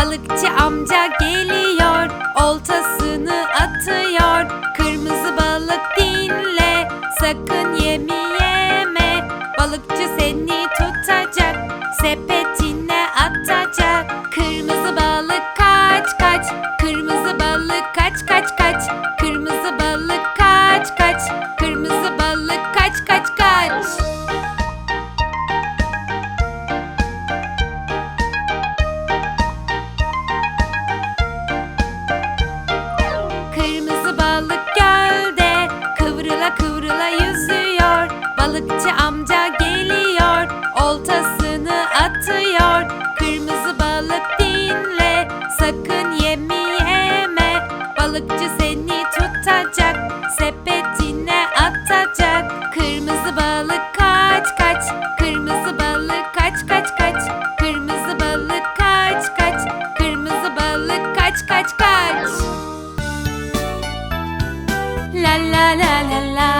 amca geliyor Oltasını atıyor. Kırmızı balık dinle Sakın yemi yeme Balıkçı seni tutacak Sepetine Balıkçı amca geliyor, oltasını atıyor. Kırmızı balık dinle, sakın yemi yeme. Balıkçı seni tutacak, sepetine atacak. Kırmızı balık kaç kaç, kırmızı balık kaç kaç kaç. Kırmızı balık kaç kaç, kırmızı balık kaç kaç kaç. La la la la la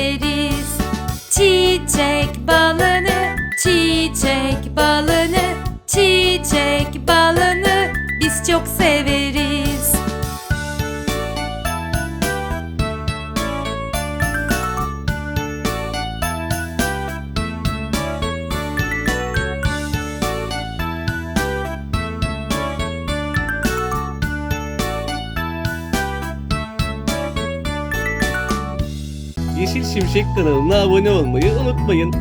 Çiçek balını, çiçek balını Çiçek balını biz çok severiz Yeşil Şimşek kanalına abone olmayı unutmayın.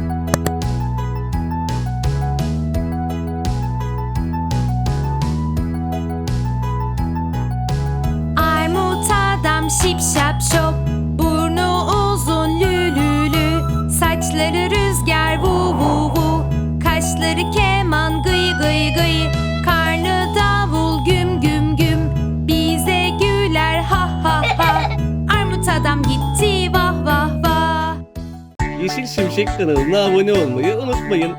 Armut adam şip Yeşil Şimşek kanalına abone olmayı unutmayın.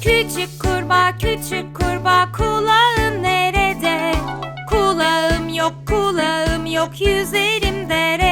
Küçük kurbağa küçük kurbağa kulağın nerede? Kulağım yok kulağım yok yüzerim derede.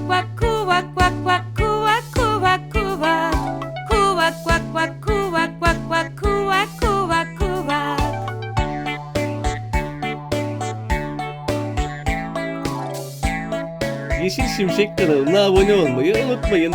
Yeşil Şimşek kanalına abone olmayı unutmayın.